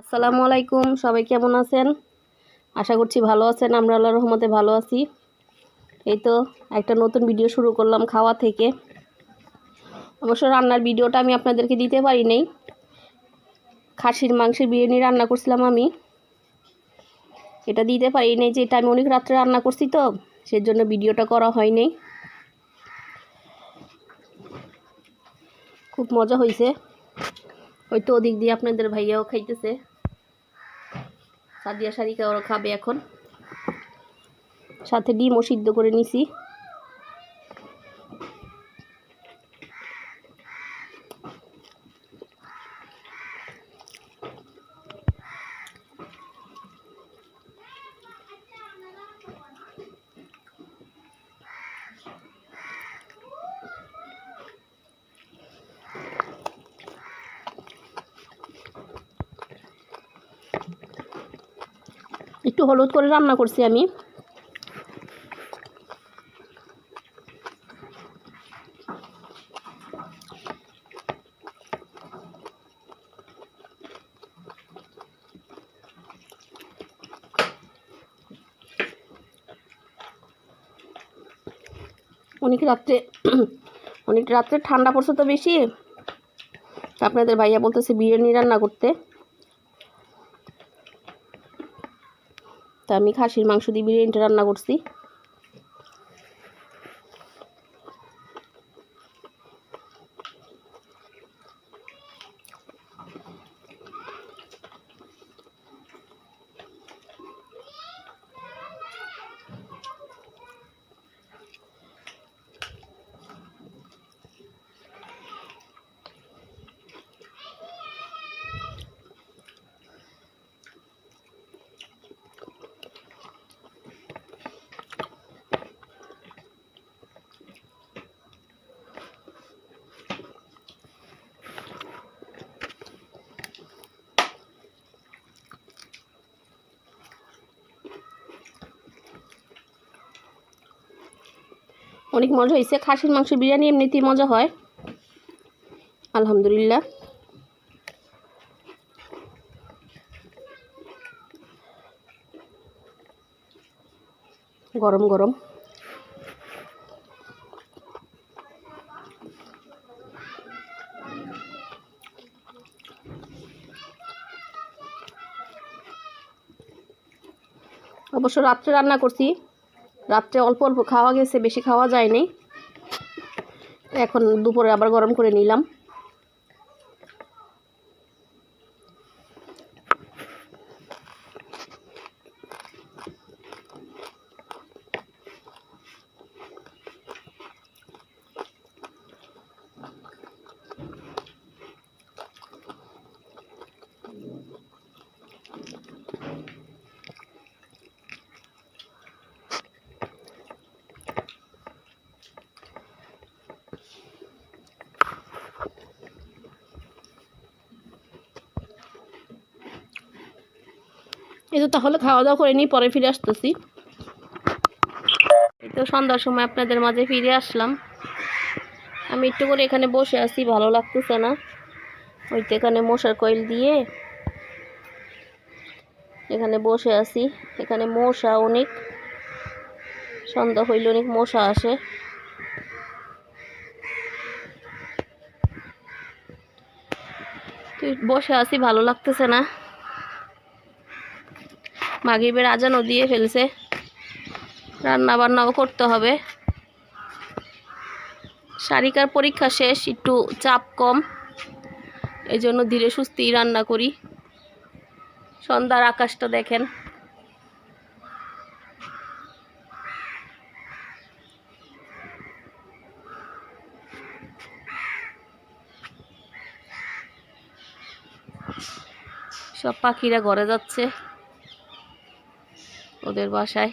আসসালামু আলাইকুম, সবাই কেমন আছেন? আশা করছি ভালো আছেন, আমরা আল্লাহ রহমতে ভালো আছি। এই তো একটা নতুন ভিডিও শুরু করলাম খাওয়া থেকে। অবশ্য রান্নার ভিডিওটা আমি আপনাদেরকে দিতে পারি নাই। খাসির মাংসের বিরিয়ানি রান্না করছিলাম আমি। এটা দিতে পারি নাই, যে এটা আমি অনেক রাত্রে রান্না করছি তো, সেজন্য ভিডিওটা করা হয়নি খুব মজা হয়েছে হয়তো ওদিক দিয়ে আপনাদের ভাইয়াও খাইতেছে। সাদিয়া শাড়িকা ওরা খাবে এখন। সাথে ডিমও সিদ্ধ করে নিছি একটু হলুদ করে রান্না করছি আমি। অনেক রাত্রে অনেক রাত্রে ঠান্ডা পড়ছে তো বেশি। আপনাদের ভাইয়া বলতেছে বিরিয়ানি রান্না করতে। আমি খাসির মাংস দিয়ে বিরিয়ানিটা রান্না করছি। অনেক মজা হয়েছে। খাসির মাংস বিরিয়ানি এমনিতেই মজা হয়। আলহামদুলিল্লাহ। গরম গরম। অবশ্য রাত্রে রান্না করছি। রাত্রে অল্প অল্প খাওয়া গেছে বেশি খাওয়া যায়নি। এখন দুপুরে আবার গরম করে নিলাম। এই তো তাহলে খাওয়া দাওয়া করে নিই পরে ফিরে আসতেছি। তো সন্ধ্যার সময় আপনাদের মাঝে ফিরে আসলাম। আমি একটু করে এখানে বসে আছি, ভালো লাগতেছে না। ওই তো এখানে মশার কয়েল দিয়ে এখানে বসে আছি। এখানে মশা অনেক। সন্ধ্যা হইলে অনেক মশা আসে। বসে আছি, ভালো লাগতেছে না। মাগিবের আজানও দিয়ে ফেলছে। রান্না বান্নাও করতে হবে। শারিকার পরীক্ষা শেষ, একটু চাপ কম। এই জন্য ধীরে সুস্থেই রান্না করি। সন্ধ্যার আকাশটা দেখেন। সব পাখিরা ঘরে যাচ্ছে। ওদের বাসায়।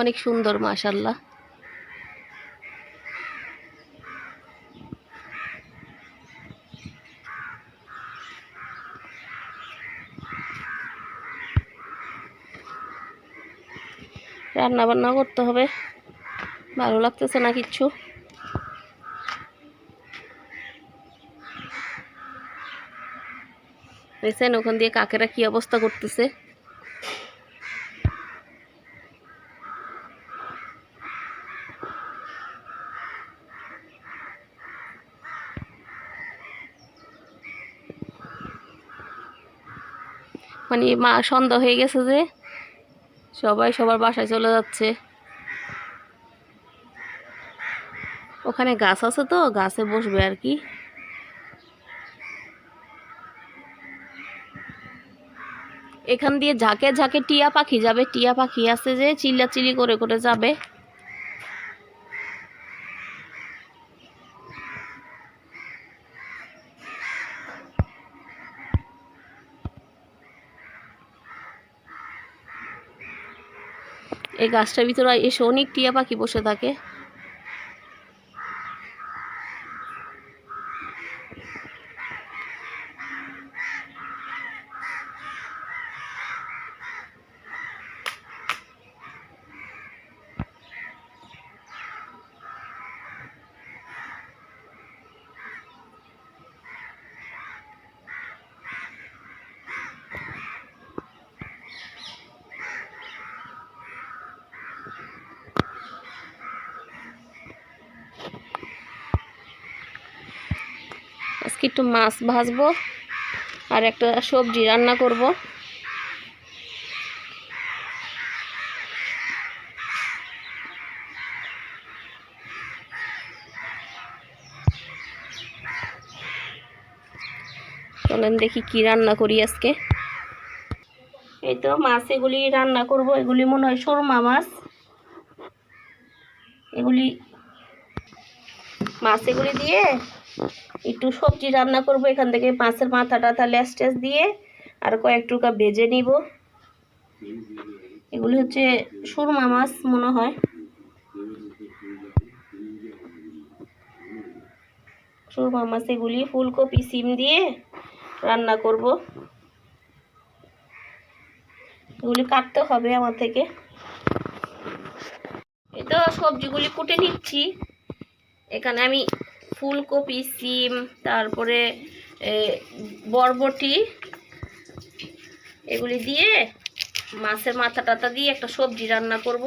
অনেক সুন্দর মাশাল্লাহ রান্না বান্না করতে হবে। ভালো লাগতেছে না কিচ্ছু। দেখছেন, ওখান দিয়ে কাকেরা কি অবস্থা করতেছে। মানে মা সন্ধ্যা হয়ে গেছে যে। সবাই সবার বাসায় চলে যাচ্ছে। ওখানে গাছ আছে তো, গাছে বসবে আর কি। এখান দিয়ে ঝাঁকে ঝাঁকে টিয়া পাখি যাবে। টিয়া পাখি আছে যে চিল্লা চিলি করে করে যাবে। এই গাছটার ভিতরে এসে অনেক টিয়া পাখি বসে থাকে। আজকে একটু মাছ ভাজবো আর একটা সবজি রান্না করব। চলেন দেখি কি রান্না করি আজকে। এই তো মাছ এগুলি রান্না করব, এগুলি মনে হয় সরমা মাছ। এগুলি মাছ এগুলি দিয়ে একটু সবজি রান্না করব, এখান থেকে মাছের মাথাটা তাহলে লেস দিয়ে আর কয়েক টুকা ভেজে নিব। এগুলি হচ্ছে সুরমা মাছ মনে হয়। সুরমা মাছ এগুলি ফুলকপি, সিম দিয়ে রান্না করব। এগুলি কাটতে হবে আমার থেকে। এই তো সবজিগুলি কুটে নিচ্ছি। এখানে আমি ফুলকপি সিম তারপরে এ, বরবটি এগুলি দিয়ে মাছের মাথা টাথা দিয়ে একটা সবজি রান্না করব।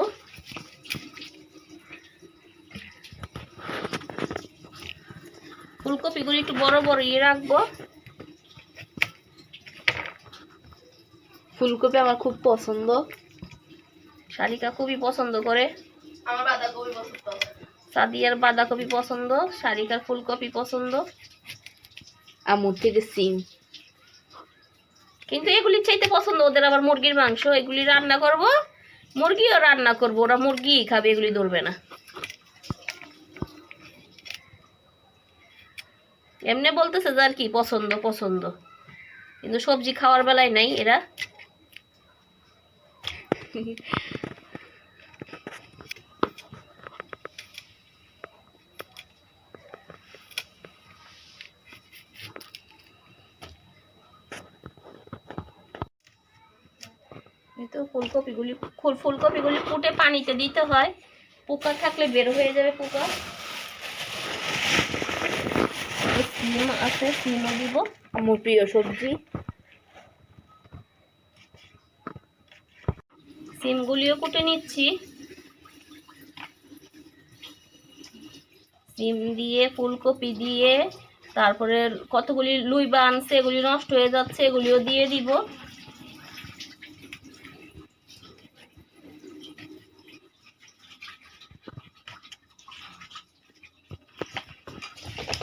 ফুলকপিগুলি একটু বড় বড় ইয়ে রাখব। ফুলকপি আমার খুব পছন্দ। শালিকা খুবই পছন্দ করে। আমার বাঁধাকপি পছন্দ। সাদিয়ার বাঁধাকপি পছন্দ শারিকার ফুলকপি পছন্দ। আমুর থেকে সিম। কিন্তু এগুলি চাইতে পছন্দ ওদের আবার মুরগির মাংস এগুলি রান্না করব। মুরগিও রান্না করব ওরা মুরগি খাবে এগুলি ধরবে না। এমনি বলতেছে যে আর কি পছন্দ পছন্দ। কিন্তু সবজি খাওয়ার বেলায় নাই এরা এই তো ফুলকপিগুলি ফুল ফুলকপিগুলি ফুটে পানিতে দিতে হয়। পোকা থাকলে বের হয়ে যাবে পোকা। সিম আছে সিমও দিব। আমার প্রিয় সবজি। সিমগুলিও কুটে নিচ্ছি। সিম দিয়ে ফুলকপি দিয়ে তারপরে কতগুলি লুইবা আনছে এগুলি নষ্ট হয়ে যাচ্ছে এগুলিও দিয়ে দিব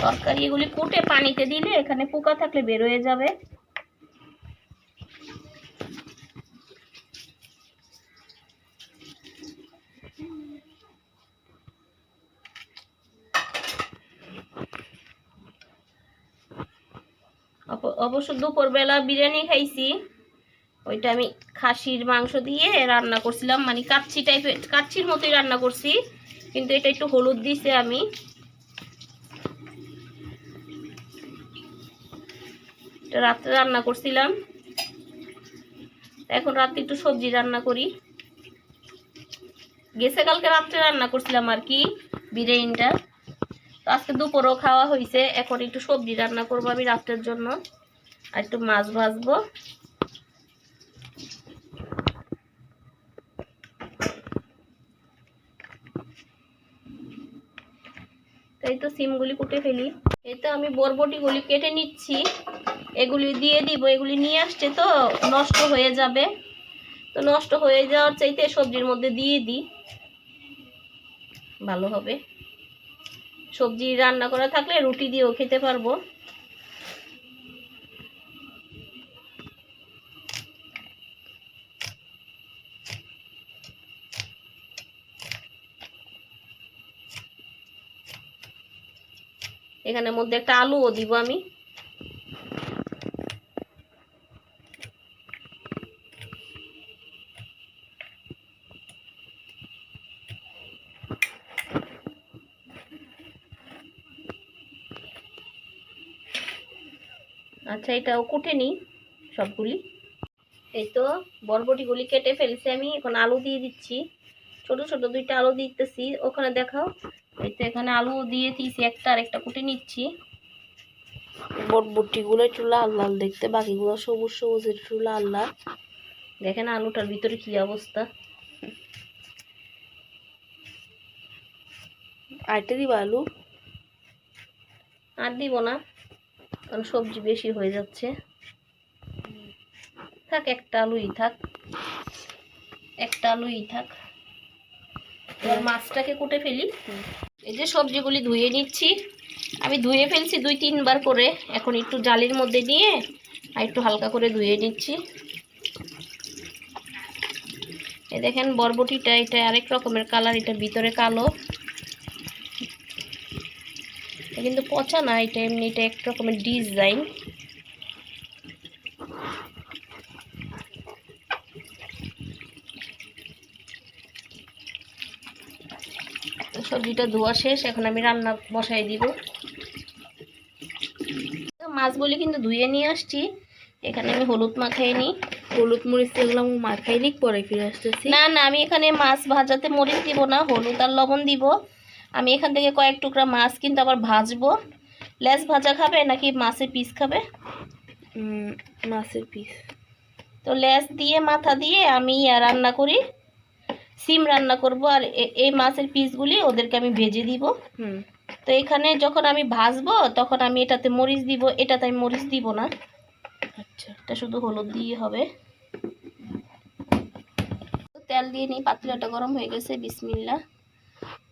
তরকারি এগুলি কুটে পানিতে দিলে এখানে পোকা থাকলে বের হয়ে যাবে। অবশ্য দুপুরবেলা বিরিয়ানি খাইছি। ওইটা আমি খাসির মাংস দিয়ে রান্না করছিলাম। মানে কাচ্ছি টাইপের কাচ্ছির মতোই রান্না করছি। কিন্তু এটা একটু হলুদ দিছে আমি। এটা রাত্রে রান্না করছিলাম। এখন রাত্রে একটু সবজি রান্না করি। গেছে কালকে রাত্রে রান্না করছিলাম আর কি, বিরিয়ানিটা। আজকে দুপুরও খাওয়া হয়েছে এখন একটু সবজি রান্না করব আমি রাত্রের জন্য। আর একটু মাছ ভাজবো। এই তো সিমগুলি কুটে ফেলি। এই তো আমি বরবটিগুলি কেটে নিচ্ছি। এগুলি দিয়ে দিব, এগুলি নিয়ে আসছে তো, নষ্ট হয়ে যাবে। তো নষ্ট হয়ে যাওয়ার চাইতে সবজির মধ্যে দিয়ে দিই। ভালো হবে। সবজি রান্না করা থাকলে রুটি দিয়েও খেতে পারব। এখানের মধ্যে একটা আলুও দিব আমি। আচ্ছা এটাও কুটে নিই সবগুলি। এই তো বরবটিগুলি কেটে ফেলছি আমি এখন আলু দিয়ে দিচ্ছি। ছোট ছোট দুইটা আলু দিতেছি ওখানে দেখাও। এই তো এখানে আলু দিয়ে দিয়েছি একটা আর একটা কুটে নিচ্ছি। বরবটিগুলো একটু লাল লাল দেখতে বাকিগুলো সবুজ সবুজ একটু লাল লাল। দেখেন আলুটার ভিতরে কি অবস্থা। আরেকটা দিব আলু? আর দিব না। কারণ সবজি বেশি হয়ে যাচ্ছে। থাক, একটা আলুই থাক। একটা আলুই থাক। এবার মাছটাকে কুটে ফেলি। এই যে সবজিগুলি ধুয়ে নিচ্ছি। আমি ধুয়ে ফেলছি দুই, তিনবার করে। এখন একটু জালির মধ্যে নিয়ে আর একটু হালকা করে ধুয়ে নিচ্ছি। এই দেখেন, বরবটিটা, এটা আরেক রকমের কালার এটা ভিতরে কালো। এটা কিন্তু পচা না এটা এমনি এটা এক রকমের ডিজাইন। সবজিটা ধোয়া শেষ এখন আমি রান্না বসাই দিব। মাছগুলি কিন্তু ধুয়ে নিয়ে আসছি এখানে আমি হলুদ মাখাই নিই হলুদ মরিচ এগুলো আমি মাখাই নিক পরে ফিরে আসতেছি। না না আমি এখানে মাছ ভাজাতে মরিচ দিব না হলুদ আর লবণ দিব। আমি এখান থেকে কয়েক টুকরা মাছ কিন্তু আবার ভাজবো। লেস ভাজা খাবে নাকি মাছের পিস খাবে? মাছের পিস তো লেস দিয়ে মাথা দিয়ে আমি রান্না করি। সিম রান্না করব আর এই মাছের পিসগুলি ওদেরকে আমি ভেজে দিব। হুম। তো এখানে যখন আমি ভাজবো তখন আমি এটাতে মরিচ দিব। এটাতে আমি মরিচ দিব না। আচ্ছা। এটা শুধু হলুদ দিয়ে হবে। তেল দিয়ে নিই পাত্রটা গরম হয়ে গেছে বিসমিল্লা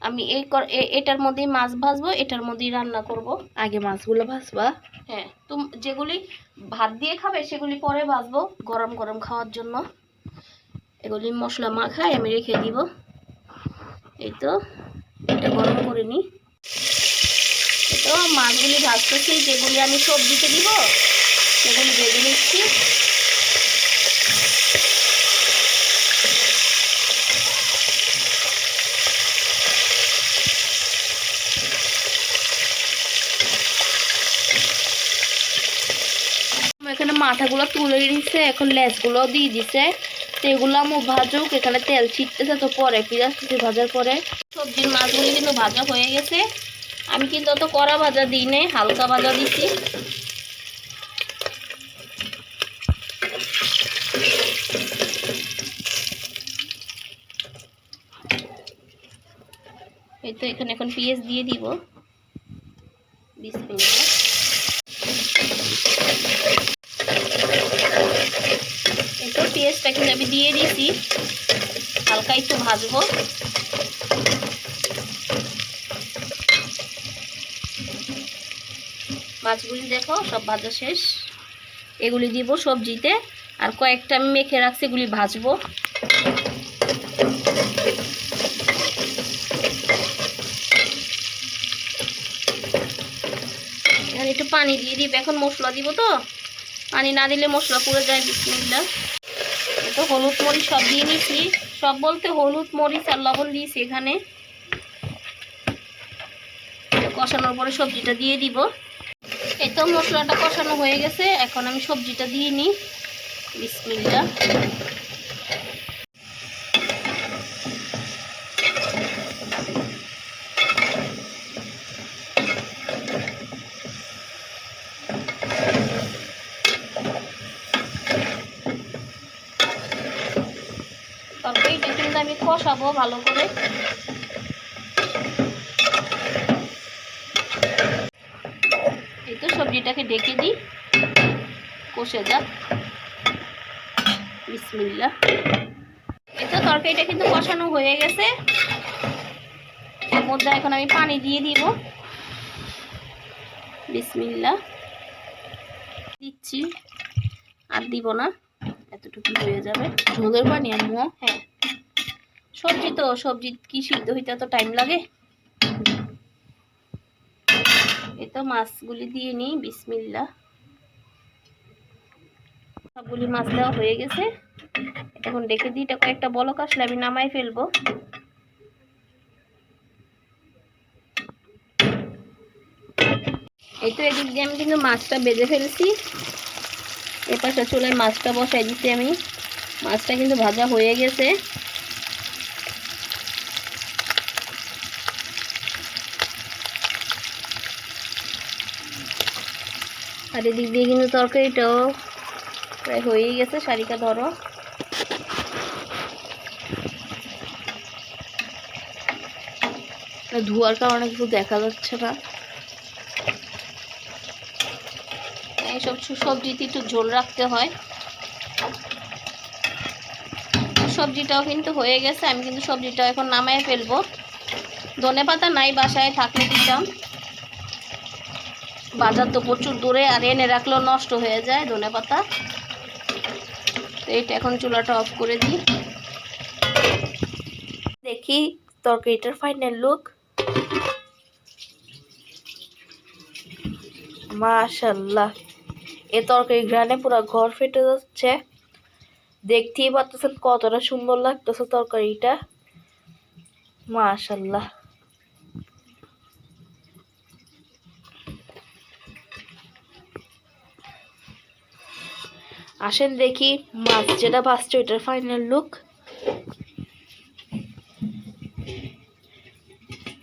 আমি এই এটার মধ্যেই মাছ ভাজবো এটার মধ্যেই রান্না করব। আগে মাছগুলো ভাজবা। হ্যাঁ তুম যেগুলি ভাত দিয়ে খাবে সেগুলি পরে ভাজবো গরম গরম খাওয়ার জন্য। এগুলি মশলা মাখায় আমি রেখে দিব। এই তো এটা গরম করে নিই। তো মাছগুলি ভাজতেছি যেগুলি আমি সবজিতে দিব সেগুলি ভেজে নিচ্ছি আমার এখানে মাথাগুলো তুলে নিচ্ছে এখন লেসগুলো দিয়ে দিছে। তো এগুলো ভাজুক, এখানে তেল ছিটতেছে তো পরে পিঁয়াজ আসতেছে ভাজার পরে। সবজির মাছগুলি কিন্তু ভাজা হয়ে গেছে। আমি কিন্তু অত কড়া ভাজা দিই নাই, হালকা ভাজা দিছি। এই তো এখানে এখন পিঁয়াজ দিয়ে দিব। বিসমিল্লাহ। এই তো পেঁয়াজটা কিন্তু আমি দিয়ে দিয়েছি হালকা একটু ভাজবো। মাছগুলি দেখো, সব ভাজা শেষ। এগুলি দিব সবজিতে। আর কয়েকটা আমি মেখে রাখছি, এগুলি ভাজবো। এখানে একটু পানি দিয়ে দিব। এখন মশলা দিব তো। পানি না দিলে মশলা পুড়ে যায় বিসমিল্লা তো হলুদ মরিচ সব দিয়ে নিয়েছি। সব বলতে হলুদ মরিচ আর লবণ দিয়েছি এখানে। কষানোর পরে সবজিটা দিয়ে দিব। এই তো মশলাটা কষানো হয়ে গেছে। এখন আমি সবজিটা দিয়ে নিই। বিসমিল্লা তরকারিটা কিন্তু আমি কষাবো ভালো করে। এই তো সবজিটাকে ডেকে দিই। কষে যাক। বিসমিল্লা এই তো তরকারিটা কিন্তু কষানো হয়ে গেছে। এর মধ্যে এখন আমি পানি দিয়ে দিব। বিসমিল্লা দিচ্ছি। আর দিব না। এতটুকু হয়ে যাবে। ঝোলের পানি, আম্মু? হ্যাঁ। সবজি তো, সবজি কি সিদ্ধ হইতে এত টাইম লাগে? তো মাছগুলি দিয়ে নিই বিসমিল্লা সবগুলি মাছ দেওয়া হয়ে গেছে। এখন ডেকে দিই, এটা কয়েকটা বলক, আসলে আমি নামাই ফেলব। এই তো এদিক দিয়ে আমি কিন্তু মাছটা বেঁধে ফেলছি। এপাশে চুলায় মাছটা বসাই দিচ্ছি আমি। মাছটা কিন্তু ভাজা হয়ে গেছে। আর এদিক দিয়ে কিন্তু তরকারিটাও প্রায় হয়েই গেছে, শাড়িটা ধরো। ধোয়ার কারণে কিছু দেখা যাচ্ছে না। এইসব সবজিতে একটু ঝোল রাখতে হয়। সবজিটাও কিন্তু হয়ে গেছে, আমি কিন্তু সবজিটাও এখন নামায় ফেলব। ধনে পাতা নাই, বাসায় থাকলে দিতাম। বাজার তো প্রচুর দূরে আর এনে রাখলেও নষ্ট হয়ে যায় ধনে পাতা। তো এইটা এখন চুলাটা অফ করে দিই। দেখি তরকারিটার ফাইনাল লুক মাশাল্লাহ এ তরকারি গ্রানে পুরো ঘর ফেটে যাচ্ছে। দেখতেই পাচ্ছেন কতটা সুন্দর লাগতেছে তরকারিটা। মাশাল্লাহ আসেন দেখি মাছ যেটা ভাসছে ওইটার ফাইনাল লুক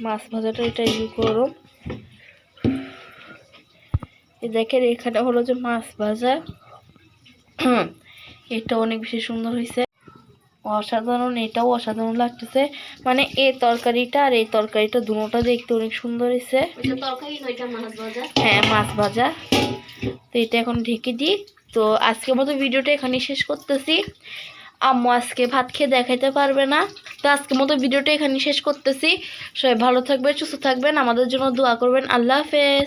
মাছ ভাজাটা এটা ইউ করো দেখেন এখানে হলো যে মাছ ভাজা। এটা অনেক বেশি সুন্দর হয়েছে। অসাধারণ এটাও অসাধারণ লাগতেছে। মানে এই তরকারিটা আর এই তরকারিটা দুটোটা দেখতে অনেক সুন্দর হয়েছে। হ্যাঁ মাছ ভাজা। তো এটা এখন ঢেকে দিই। তো আজকের মতো ভিডিওটা এখানে শেষ করতেছি। আম্মু আজকে ভাত খেয়ে দেখাইতে পারবে না। তো আজকের মতো ভিডিওটা এখানে শেষ করতেছি। সবাই ভালো থাকবেন, সুস্থ থাকবেন, আমাদের জন্য দোয়া করবেন। আল্লাহ হাফেজ।